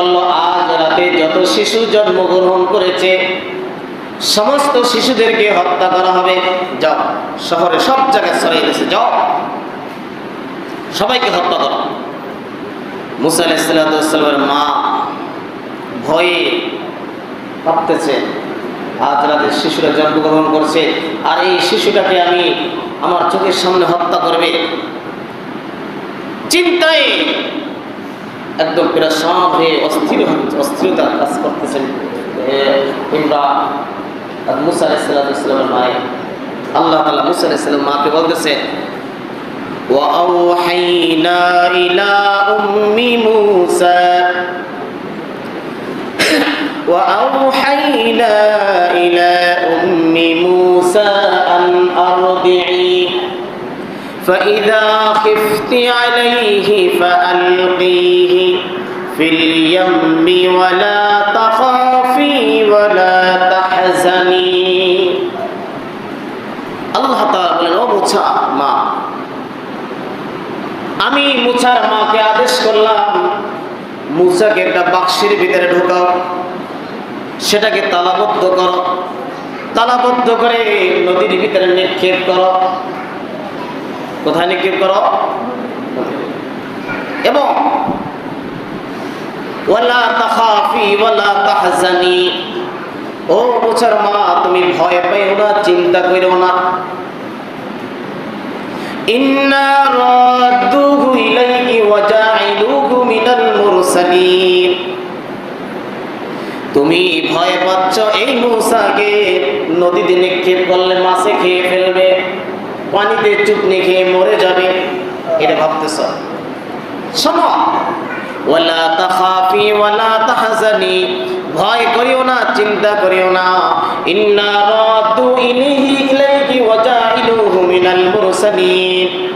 আজ রাতে যত শিশু জন্মগ্রহণ করেছে, সমস্ত শিশুদেরকে হত্যা করা হবে। যাও, শহরে সব জায়গায় ছড়িয়ে গেছে যাও। সবাইকে হত্যা করো। মা ভয়ে ভাবতেছে আজ রাতে শিশুরা জন্মগ্রহণ করছে, আর এই শিশুটাকে আমি আমার চোখের সামনে হত্যা করবে। চিন্তায় একদম পেরেশান হয়ে অস্থির হচ্ছে অস্থিরতা কাজ করতেছেন ইমরা মুসা আলাইসাল্লামের মায়ে আল্লাহ তালা মুসা আলাইসাল্লাম মাকে বলতেছে وأوحينا إلى أم موسى وأوحينا إلى أم موسى أن أرضعيه فإذا خفت عليه فألقيه في اليم ولا تخافي ولا تحزني আল্লাহ তাআলা বলেন ও মুছা মা আমি মুছার মাকে আদেশ করলাম মুসাকে একটা বাক্সের ভিতরে ঢোকাও সেটাকে তালাবদ্ধ করো তালাবদ্ধ করে নদীর ভিতরে নিক্ষেপ করো কোথায় নিক্ষেপ করো। এবং ওয়ালা তাখাফি ওয়ালা তাহজানি। ও মা, তুমি ভয় পাইও না, চিন্তা করিও না। ইন্না ইলাইহি ওয়া মিনাল মুরসালিন। তুমি ভয় পাচ্ছ এই মূসাকে, নদীতে নিক্ষেপ করলে মাছে খেয়ে ফেলবে। পানিতে চুপনি খেয়ে মরে যাবে। এটা ভাবতেছ? শোনো। ওয়ালা তাখাফি ওয়ালা তাহজানি। ভয় করিও না, চিন্তা করিও না। ইন্না রাদ্দু ইলাইহি ইলাইহি ওয়া জাইলুহু মিনাল মুরসালিন।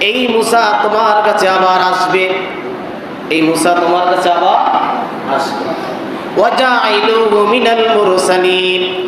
এই মুসা তোমার কাছে আবার আসবে। এই মুসা তোমার কাছে আবার আসবে। ওয়াজাইলুহু মিনাল মুরসালিন।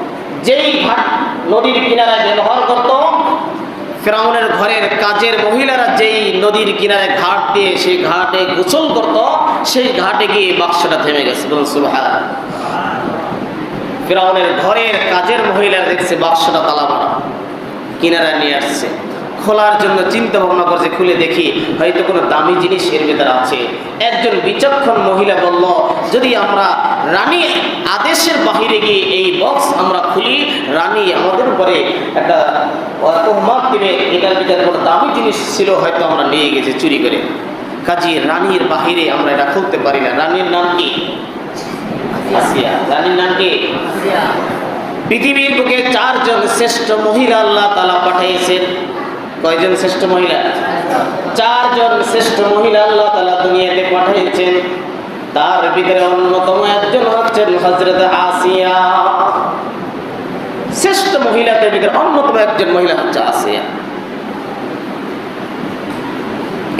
যেই ঘাট নদীর কিনারায় ব্যবহার করত, ফেরাউনের ঘরের কাজের মহিলারা যেই নদীর কিনারে ঘাট দিয়ে সেই ঘাটে গোসল করত, সেই ঘাটে গিয়ে বাক্সটা থেমে গেছে। ফেরাউনের ঘরের কাজের মহিলারা দেখছে বাক্সটা তালা মারা কিনারা নিয়ে আসছে। খোলার জন্য চিন্তা ভাবনা করছে খুলে দেখি হয়তো কোনো দামি জিনিস এর ভেতরে আছে। একজন বিচক্ষণ মহিলা বলল যদি আমরা রানী আদেশের বাহিরে গিয়ে এই বক্স আমরা খুলি রানী আমাদের উপরে একটা তোহমাত দিবে এটার ভিতরে কোনো দামি জিনিস ছিল হয়তো আমরা নিয়ে গেছি চুরি করে। কাজী রানীর বাহিরে আমরা এটা খুলতে পারি না। রানীর নাম কি? আসিয়া। রানীর নাম কি? পৃথিবীর বুকে চারজন শ্রেষ্ঠ মহিলা আল্লাহ তালা পাঠিয়েছেন। কয়জন শ্রেষ্ঠ মহিলা? চারজন শ্রেষ্ঠ মহিলা আল্লাহ তালা দুনিয়াতে পাঠিয়েছেন। তার ভিতরে অন্যতম একজন হচ্ছেন হজরত আসিয়া। শ্রেষ্ঠ মহিলাদের ভিতরে অন্যতম একজন মহিলা হচ্ছে আসিয়া।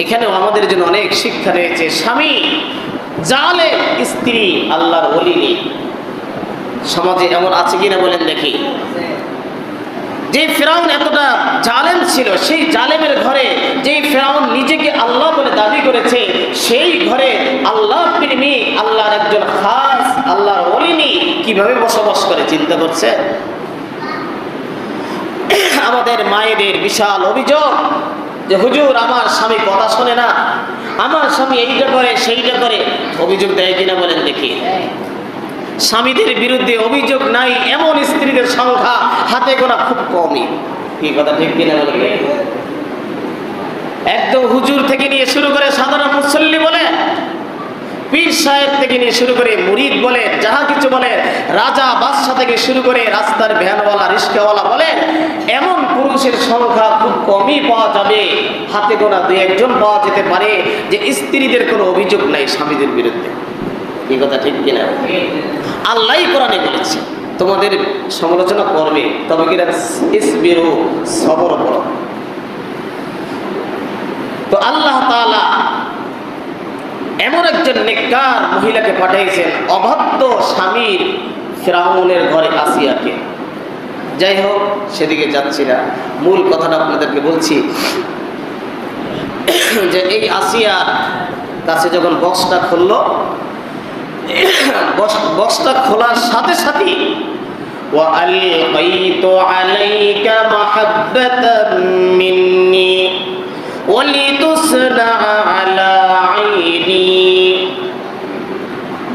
এখানেও আমাদের জন্য অনেক শিক্ষা রয়েছে। স্বামী জালে স্ত্রী, আল্লাহর অলি নেই। সমাজে এমন আছে কিনা বলেন দেখি। যে ফেরাউন এতটা জালেম ছিল, সেই জালেমের ঘরে যেই ফেরাউন নিজেকে আল্লাহ বলে দাবি করেছে, সেই ঘরে আল্লাহ প্রেমী আল্লাহর একজন খাস, আল্লাহর অলিনি কীভাবে বসবাস করে, চিন্তা করছে? আমাদের মায়েদের বিশাল অভিযোগ যে, হুজুর, আমার স্বামী কথা শোনে না। আমার স্বামী এইটা করে, সেইটা করে। অভিযোগ দেয় কিনা বলেন দেখি। স্বামীদের বিরুদ্ধে অভিযোগ নাই, এমন স্ত্রীদের সংখ্যা হাতে গোনা খুব কমই। কি কথা, ঠিক কিনা বলে একদম হুজুর থেকে নিয়ে শুরু করে সাধারণ মুসল্লি বলে, পীর সাহেব থেকে নিয়ে শুরু করে মুরিদ বলে, যাহা কিছু বলে, রাজা বাদশাহ থেকে শুরু করে রাস্তার ভ্যানওয়ালা রিস্কাওয়ালা বলে, এমন পুরুষের সংখ্যা খুব কমই পাওয়া যাবে। হাতে গোনা দু একজন পাওয়া যেতে পারে যে স্ত্রীদের কোনো অভিযোগ নাই স্বামীদের বিরুদ্ধে। কি কথা, ঠিক কিনা? আল্লাহ কোরআনে বলেছে। তোমাদের সমালোচনা করবে। তবে ইসবিরু সবর করো। তো আল্লাহ তাআলা এমন একজন নেককার মহিলাকে পাঠিয়েছেন, অবাধ্য স্বামীর ফেরাউনের ঘরে আসিয়াকে। যাই হোক, সেদিকে যাচ্ছি না। মূল কথাটা আপনাদেরকে বলছি যে এই আসিয়ার কাছে যখন বক্সটা খুললো বক্সটা খোলার সাথে সাথে وألقيت عليك محبة مني ولتصنع على عيني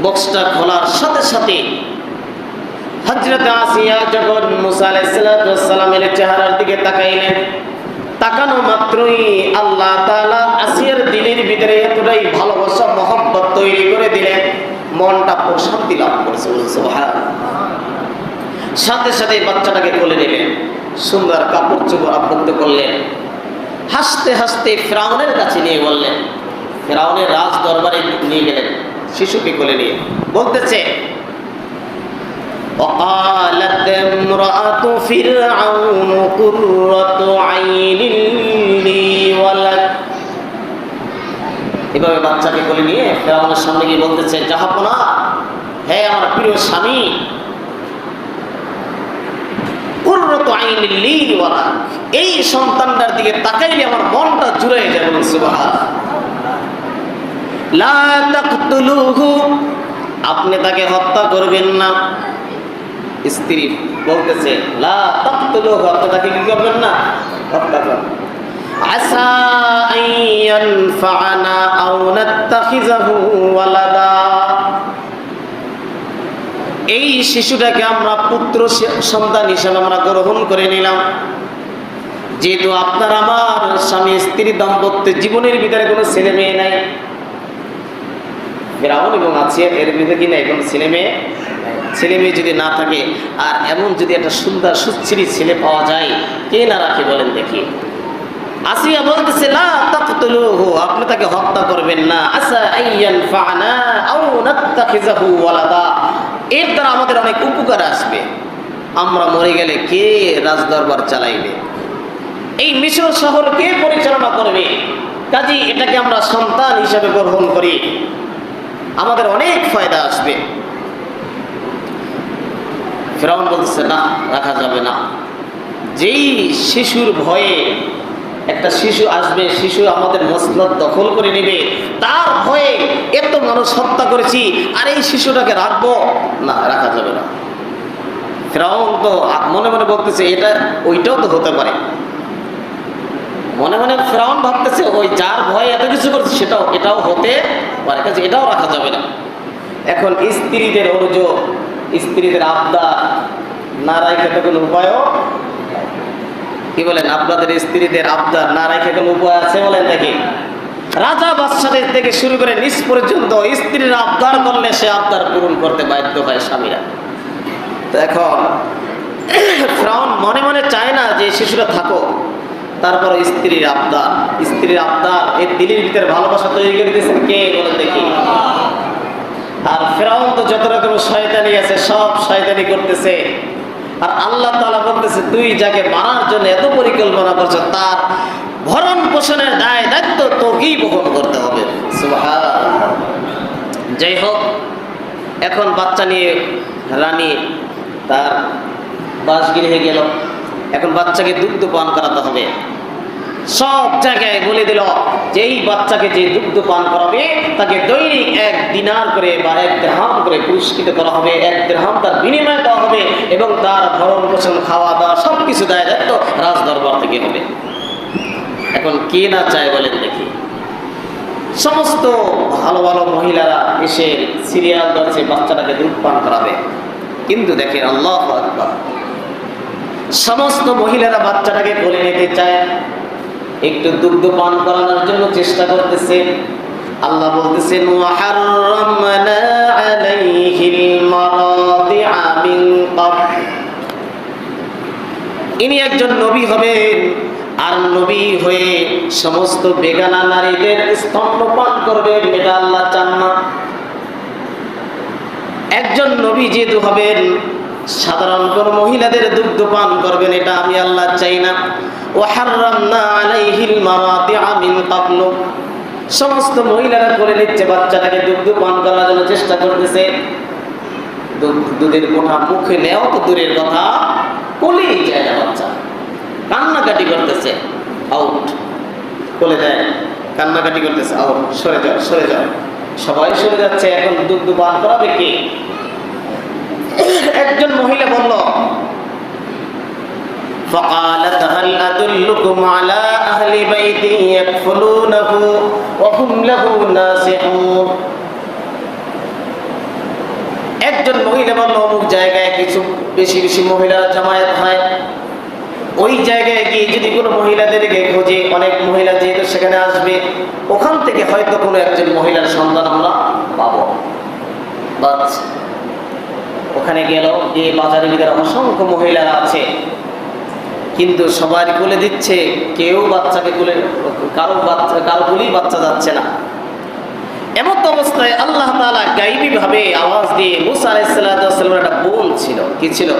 বক্সটা খোলার সাথে সাথে হজরত আসিয়া যখন মুসা আলাইসালামের চেহারার দিকে তাকাইলেন তাকানো মাত্রই আল্লাহ তাআলা আসিয়ার দিলের ভিতরে এতটাই ভালোবাসা মহব্বত তৈরি করে দিলেন মনটা প্রশান্তি লাভ করেছে বলুন সুবহানাল্লাহ। সাথে সাথে বাচ্চাটাকে কোলে নিলেন সুন্দর কাপড় চোপড় আবদ্ধ করলেন হাসতে হাসতে ফেরাউনের কাছে নিয়ে বললেন ফেরাউনের রাজ দরবারে নিয়ে গেলেন শিশুকে কোলে নিয়ে বলতেছে وقالت امرأة فرعون قرة عين لي ولك এভাবে বাচ্চাকে কোলে নিয়ে ফেরাউনের সামনে গিয়ে বলতেছে জাহাপনা হে আমার প্রিয় স্বামী এই সন্তানটার দিকে তাকাইলে আমার মনটা জুড়ে যাবে তাকতুলুহু। আপনি তাকে হত্যা করবেন না। স্ত্রী বলতেছে তাকে কি করবেন না? হত্যা করবেন। আসা আইয়ান ফাআনা আও নাত্তাখিযাহু ওয়ালাদা। এই শিশুটাকে আমরা পুত্র সন্তান হিসাবে আমরা গ্রহণ করে নিলাম। যেহেতু আপনার আমার স্বামী স্ত্রী দাম্পত্য জীবনের ভিতরে কোনো ছেলে মেয়ে নাই। ফেরাউন এবং আছে এর ভিতরে কি নাই? কোনো ছেলে মেয়ে ছেলে মেয়ে যদি না থাকে, আর এমন যদি একটা সুন্দর সুশ্রী ছেলে পাওয়া যায়, কে না রাখে বলেন দেখি। তাকতুলুহু আপনি তাকে হত্যা করবেন না। আসা এর দ্বারা আমাদের অনেক উপকার আসবে। আমরা মরে গেলে কে রাজদরবার চালাইবে? এই মিশর শহর কে পরিচালনা করবে? কাজী এটাকে আমরা সন্তান হিসাবে গ্রহণ করি। আমাদের অনেক ফায়দা আসবে। ফেরাউন বলতেছে, না, রাখা যাবে না। যেই শিশুর ভয়ে একটা শিশু আসবে, শিশু আমাদের মসনদ দখল করে নেবে। তার ভয়ে এত মানুষ হত্যা করেছি, আর এই শিশুটাকে রাখব? না, রাখা যাবে না। ফেরাউন তো মনে মনে বলতেছে, এটা, ওইটাও তো হতে পারে। মনে মনে ফেরাউন ভাবতেছে ওই যার ভয়ে এত কিছু করছে, সেটাও, এটাও হতে পারে। কাজে এটাও রাখা যাবে না। এখন স্ত্রীদের অনুজ, স্ত্রীদের আবদার, না রাখে তো কোনো উপায়ও কি বলেন, আপনাদের স্ত্রীদের আবদার না রাখে কোনো উপায় আছে বলেন দেখি রাজা বাদশাদের থেকে শুরু করে নিচ পর্যন্ত স্ত্রীর আবদার করলে সে আবদার পূরণ করতে বাধ্য হয় স্বামীরা। এখন, ফ্রাউন মনে মনে চায় না যে শিশুরা থাকো তারপর স্ত্রীর আবদার স্ত্রীর আবদার, এই দিলির ভিতরে ভালোবাসা তৈরি করে দিয়েছেন কে বলেন দেখি। আর ফেরাউন তো যত রকম শয়তানি আছে, সব শয়তানি করতেছে। আর আল্লাহ তালা বলতেছে, তুই যাকে মারার জন্য এত পরিকল্পনা করছ, তার ভরণ পোষণের দায় দায়িত্ব তোকেই বহন করতে হবে। যাই হোক, এখন বাচ্চা নিয়ে রানী তার বাস বাসগৃহে গেল। এখন বাচ্চাকে দুগ্ধ পান করাতে হবে। সব জায়গায় বলে দিল যে এই বাচ্চাকে যে দুগ্ধ পান করাবে, তাকে দৈনিক এক দিনার করে বা এক গ্রাম করে পুরস্কৃত করা হবে। এক গ্রাম তার বিনিময় দেওয়া হবে এবং তার ভরণ পোষণ, খাওয়া দাওয়া সব কিছু দায় দায়িত্ব রাজ দরবার থেকে হবে। এখন কে না চায় বলেন দেখি। সমস্ত ভালো ভালো মহিলারা এসে সিরিয়াল ধরছে, বাচ্চাটাকে দুধ পান করাবে। কিন্তু দেখেন আল্লাহ সমস্ত মহিলারা বাচ্চাটাকে বলে নিতে চায় একটু দুগ্ধ পান করানোর জন্য চেষ্টা করতেছে। আল্লাহ বলতেছেন ওয়াহাররামনা আলাইহিল ইনি একজন নবী হবেন, আর নবী হয়ে সমস্ত বেগানা নারীদের স্তন্যপান করবেন, এটা আল্লাহ চান না। একজন নবী যেহেতু হবেন, সাধারণ কোন মহিলাদের দুগ্ধ পান করবেন, এটা আমি আল্লাহ চাই না। সমস্ত মহিলারা করে নিচ্ছে, বাচ্চাটাকে দুগ্ধ পান করার জন্য চেষ্টা করতেছে। দুধ- দুধের কোঠা মুখে নেওয়া তো দূরের কথা, কোলেই যায় না বাচ্চা। কান্নাকাটি করতেছে আউট কোলে দেয় কান্নাকাটি করতেছে আউট সরে যাও সরে যাও। সবাই সরে যাচ্ছে, এখন দুধ পান করাবে কে? একজন মহিলা বলল فقالت هل أدلكم على أهل بيت يكفلونه وهم له ناصحون একজন মহিলা বলল অমুক জায়গায় কিছু বেশি বেশি মহিলারা জামায়াত হয় ওই জায়গায় গিয়ে যদি কোনো মহিলাদেরকে খোঁজে অনেক মহিলা যেহেতু সেখানে আসবে ওখান থেকে হয়তো কোনো একজন মহিলার সন্তান আমরা পাবো বাস ওখানে গেল গিয়ে বাজারের ভিতরে অসংখ্য মহিলারা আছে কিন্তু সবাই কোলে দিচ্ছে, কেউ বাচ্চাকে কোলে কারও বাচ্চা, কারও কোলেই বাচ্চা যাচ্ছে না। এমত অবস্থায় আল্লাহ তালা গাইবীভাবে আওয়াজ দিয়ে মুসা একটা বোন ছিল। কি ছিল?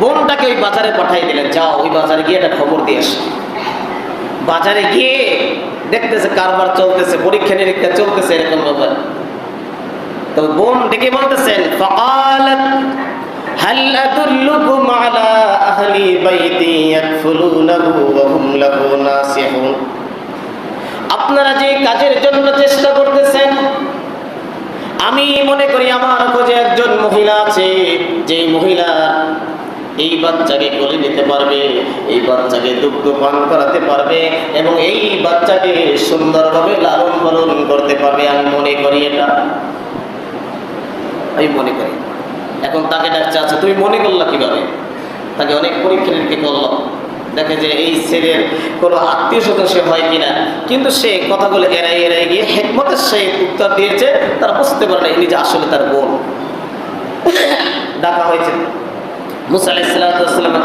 বোনটাকে ওই বাজারে পাঠিয়ে দিলেন, যাও, ওই বাজারে গিয়ে একটা খবর দিয়ে আসে। বাজারে গিয়ে দেখতেছে কারবার চলতেছে, পরীক্ষা নিরীক্ষা চলতেছে, এরকম ব্যাপার। তো বোন ডেকে বলতেছেন هل أدلكم على أهل بيت يكفلونه وهم له ناصحون আপনারা যে কাজের জন্য চেষ্টা করতেছেন আমি মনে করি আমার খোঁজে একজন মহিলা আছে যে মহিলা এই বাচ্চাকে কোলে নিতে পারবে এই বাচ্চাকে দুগ্ধ পান করাতে পারবে এবং এই বাচ্চাকে সুন্দরভাবে লালন পালন করতে পারবে আমি মনে করি এটা আমি মনে করি এখন তাকে ডাকছে আচ্ছা তুমি মনে করলা কীভাবে? তাকে অনেক পরীক্ষা নিরীক্ষা করল। দেখে যে এই ছেলের কোনো আত্মীয় স্বজন সে হয় কিনা। কিন্তু সে কথাগুলো এড়াই এড়াই গিয়ে হেকমতের সে উত্তর দিয়েছে, তারা বুঝতে পারে না ইনি যে আসলে তার বোন। ডাকা হয়েছে। মুসা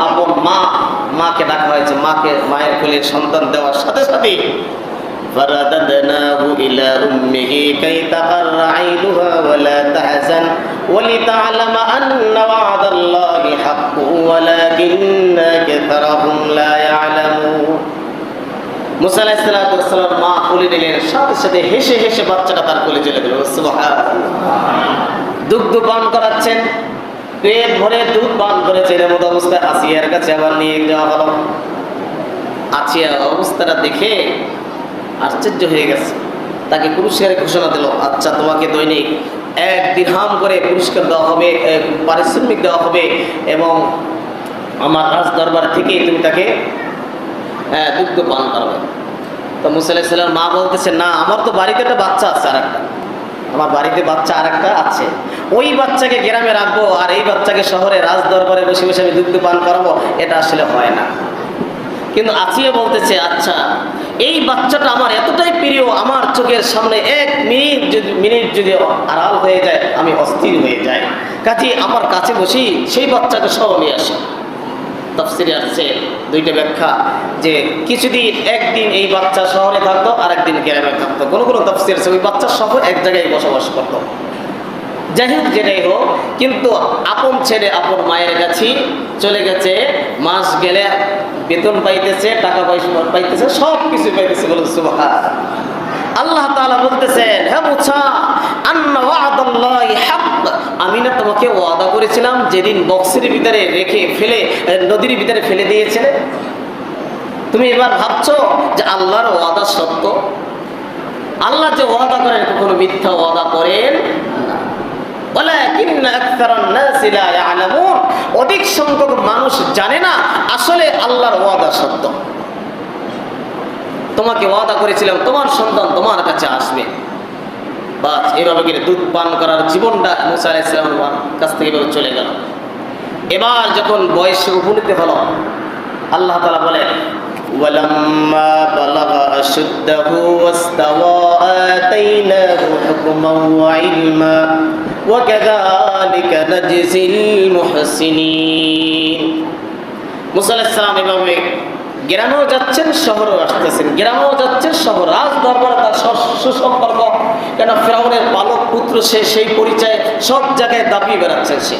আপন মা, মাকে ডাকা হয়েছে। মাকে, মায়ের কোলে সন্তান দেওয়ার সাথে সাথে فرددناه إلى أمه كي تقر عينها ولا تحزن ولتعلم أن وعد الله حق ولكن أكثرهم لا يعلمون মুসা আলাইসাল্লাম মা কোলে নিলেন সাথে সাথে হেসে হেসে বাচ্চাটা তার কোলে চলে গেল দুগ্ধ পান করাচ্ছেন পেট ভরে দুধ পান করেছে এর মতো অবস্থায় আসিয়ার কাছে আবার নিয়ে যাওয়া হলো আছিয়া অবস্থাটা দেখে আশ্চর্য হয়ে গেছে। তাকে পুরস্কারের ঘোষণা দিল আচ্ছা তোমাকে দৈনিক এক দিরহাম করে পুরস্কার দেওয়া হবে পারিশ্রমিক দেওয়া হবে এবং আমার রাজ দরবার থেকে তুমি তাকে দুগ্ধ পান করাবে। তো মুসাল্লাহ মা বলতেছে, না, আমার তো বাড়িতে একটা বাচ্চা আছে আর একটা আমার বাড়িতে বাচ্চা আর একটা আছে। ওই বাচ্চাকে গ্রামে রাখব আর এই বাচ্চাকে শহরে রাজ দরবারে বসে বসে আমি দুগ্ধ পান করাবো, এটা আসলে হয় না। কিন্তু আছিয়ে বলতেছে আচ্ছা এই বাচ্চাটা আমার এতটাই প্রিয়, আমার চোখের সামনে এক মিনিট যদি মিনিট যদি আড়াল হয়ে যায়, আমি অস্থির হয়ে যাই। কাজে আমার কাছে বসি, সেই বাচ্চাকে সহ নিয়ে আসে। তফসিরে আসছে দুইটা ব্যাখ্যা যে কিছুদিন একদিন এই বাচ্চা শহরে থাকতো আর একদিন গ্রামে থাকতো। কোনো কোনো তফসির আছে, ওই বাচ্চা সহ এক জায়গায় বসবাস করতো। যাই হোক যেটাই হোক কিন্তু আপন ছেড়ে আপন মায়ের কাছে চলে গেছে, মাস গেলে বেতন পাইতেছে, টাকা পয়সা পাইতেছে সব কিছু পাইতেছে বলুন সুবাহ আল্লাহ তাআলা বলতেছেন হ্যাঁ মুছা আমি না তোমাকে ওয়াদা করেছিলাম, যেদিন বক্সের ভিতরে রেখে ফেলে নদীর ভিতরে ফেলে দিয়েছিলে। তুমি এবার ভাবছ যে আল্লাহর ওয়াদা সত্য? আল্লাহ যে ওয়াদা করেন, কখনো মিথ্যা ওয়াদা করেন অধিক সংখ্যক মানুষ জানে না আসলে আল্লাহর ওয়াদা সত্য তোমাকে ওয়াদা করেছিলাম তোমার সন্তান তোমার কাছে আসবে বাস এভাবে করে দুধ পান করার জীবনটা মুসা আলাইসালামের কাছ থেকে এভাবে চলে গেল এবার যখন বয়সে উপনীত হলো আল্লাহ তালা বলেন ولما بلغ أشده واستوى آتيناه حكما وعلما وكذلك نجزي المحسنين মুসা আলাইহিস সালাম এভাবে গ্রামেও যাচ্ছেন শহরেও আসতেছেন গ্রামেও যাচ্ছেন শহর রাজ দরবারে তার সস- সুসম্পর্ক কেন ফেরাউনের পালক পুত্র সে সেই পরিচয় সব জায়গায় দাপিয়ে বেড়াচ্ছেন সে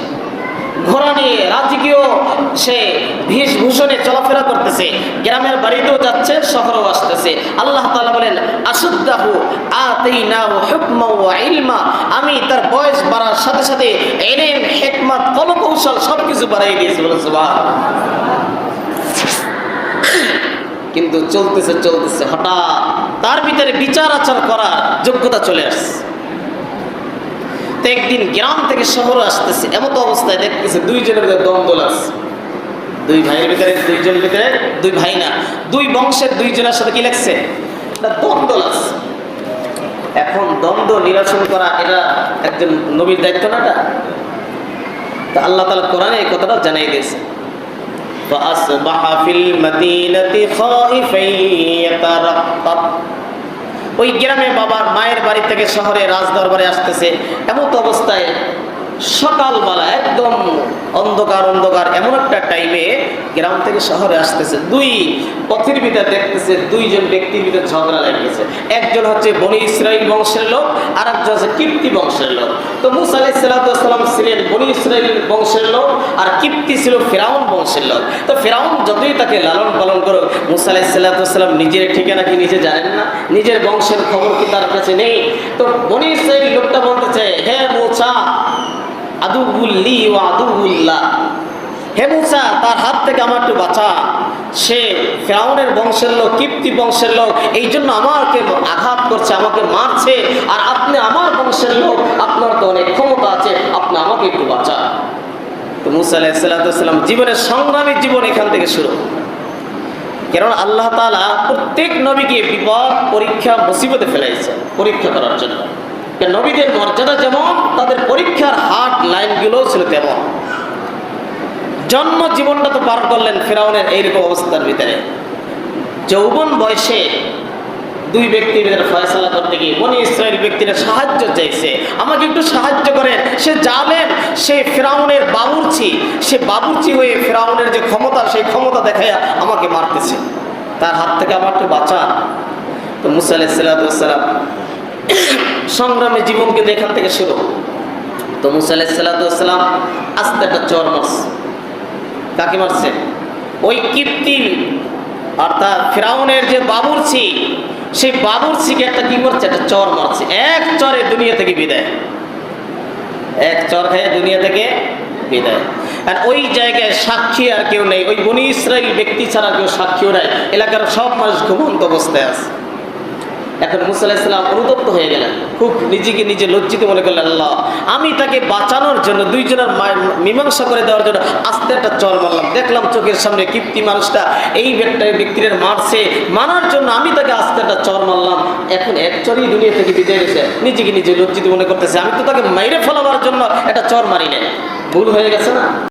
ঘোড়া নিয়ে রাজকীয় সে ভীষভূষণে চলাফেরা করতেছে। গ্রামের বাড়িতেও যাচ্ছে, শহরেও আসতেছে। আল্লাহ তাআলা বলেন ওয়া ইলমা। আমি তার বয়স বাড়ার সাথে সাথে ইলম হিকমত কলকৌশল সবকিছু বাড়াই দিয়েছি বলে সুবহান কিন্তু চলতেছে চলতেছে। হঠাৎ তার ভিতরে বিচার আচার করার যোগ্যতা চলে আসছে। একদিন গ্রাম থেকে শহরে আসতেছে এমত অবস্থায় দেখতেছে দুইজনের ভিতরে দ্বন্দ্ব লাগছে দুই ভাইয়ের ভিতরে দুইজনের ভিতরে দুই ভাই না দুই বংশের দুইজনের সাথে কি লাগছে একটা দ্বন্দ্ব লাগছে এখন দ্বন্দ্ব নিরসন করা এটা একজন নবীর দায়িত্ব না এটা তা আল্লাহ তালা কোরআনে এই কথাটা জানাই দিয়েছে فأصبح في المدينة خائفا يترقب ওই গ্রামে বাবার মায়ের বাড়ি থেকে শহরে রাজদরবারে আসতেছে। এমন অবস্থায় সকালবেলা একদম অন্ধকার অন্ধকার, এমন একটা টাইমে গ্রাম থেকে শহরে আসতেছে। দুই পথের ভিতরে দেখতেছে, দুইজন ব্যক্তির ভিতরে ঝগড়া লাগিয়েছে একজন হচ্ছে বনি ইসরাইল বংশের লোক আর একজন হচ্ছে কিপ্তি বংশের লোক। তো মুসা আলাইসাল্লাম ছিলেন বনি ইসরাইল বংশের লোক, আর কিপ্তি ছিল ফেরাউন বংশের লোক। তো ফেরাউন যতই তাকে লালন পালন করো মুসা আলাইসাল্লাম নিজের ঠিকানা কি নিজে জানেন না? নিজের বংশের খবর কি তার কাছে নেই? তো বনি ইসরাইল লোকটা বলতেছে, হে মুসা আদুবুল্লি ও আদুবুল্লাহ হে মুসা, তার হাত থেকে আমার একটু বাঁচা। সে ফেরাউনের বংশের লোক, কিপ্তি বংশের লোক এই জন্য আমাকে আঘাত করছে, আমাকে মারছে। আর আপনি আমার বংশের লোক, আপনার তো অনেক ক্ষমতা আছে, আপনি আমাকে একটু বাঁচা তো মুসা আলাহিসাল্লাম জীবনের সংগ্রামী জীবন এখান থেকে শুরু। কারণ আল্লাহ তালা প্রত্যেক নবীকে বিপদ, পরীক্ষা, মুসিবতে ফেলাইছে, পরীক্ষা করার জন্য। নবীদের মর্যাদা যেমন, তাদের পরীক্ষার হাট লাইনগুলোও ছিল তেমন। জন্ম জীবনটা তো পার করলেন ফেরাউনের এইরকম অবস্থার ভিতরে। যৌবন বয়সে দুই ব্যক্তির ভিতরে ফয়সলা করতে গিয়ে মনে ইসরায়েল ব্যক্তিরা সাহায্য চাইছে। আমাকে একটু সাহায্য করেন, সে জানেন সে ফেরাউনের বাবুরচি, সে বাবুরচি হয়ে ফেরাউনের যে ক্ষমতা, সেই ক্ষমতা দেখায় আমাকে মারতেছে। তার হাত থেকে আমার একটু বাঁচা তো মুসা আলাইসাল্লাম সংগ্রামী জীবনকে এখান থেকে শুরু তো মুসা আলাইসাল্লাম আস্তে একটা চর মারছে। কাকে মারছে? ওই কীর্তি অর্থাৎ ফেরাউনের যে বাবুরচি, সেই বাবুরচিকে একটা কি করছে? একটা চর মারছে। এক চরে দুনিয়া থেকে বিদায়। এক চর খেয়ে দুনিয়া থেকে বিদায়। আর ওই জায়গায় সাক্ষী আর কেউ নেই। ওই বনি ইসরায়েল ব্যক্তি ছাড়া কেউ সাক্ষীও নাই। এলাকার সব মানুষ ঘুমন্ত অবস্থায় আছে। এখন মুসাল্লাহিসাল্লাম অনুতপ্ত হয়ে গেলেন। খুব নিজেকে নিজে লজ্জিত মনে করলেন, আল্লাহ, আমি তাকে বাঁচানোর জন্য দুইজনের মীমাংসা করে দেওয়ার জন্য আস্তে একটা চর মারলাম। দেখলাম চোখের সামনে কীর্তি মানুষটা এই ব্যক্তি ব্যক্তির মারছে, মারার জন্য আমি তাকে আস্তে একটা চর মারলাম। এখন এক চরই দুনিয়া থেকে বিদায় গেছে নিজেকে নিজে লজ্জিত মনে করতেছে। আমি তো তাকে মাইরে ফেলাবার জন্য একটা চর মারি নাই। ভুল হয়ে গেছে না?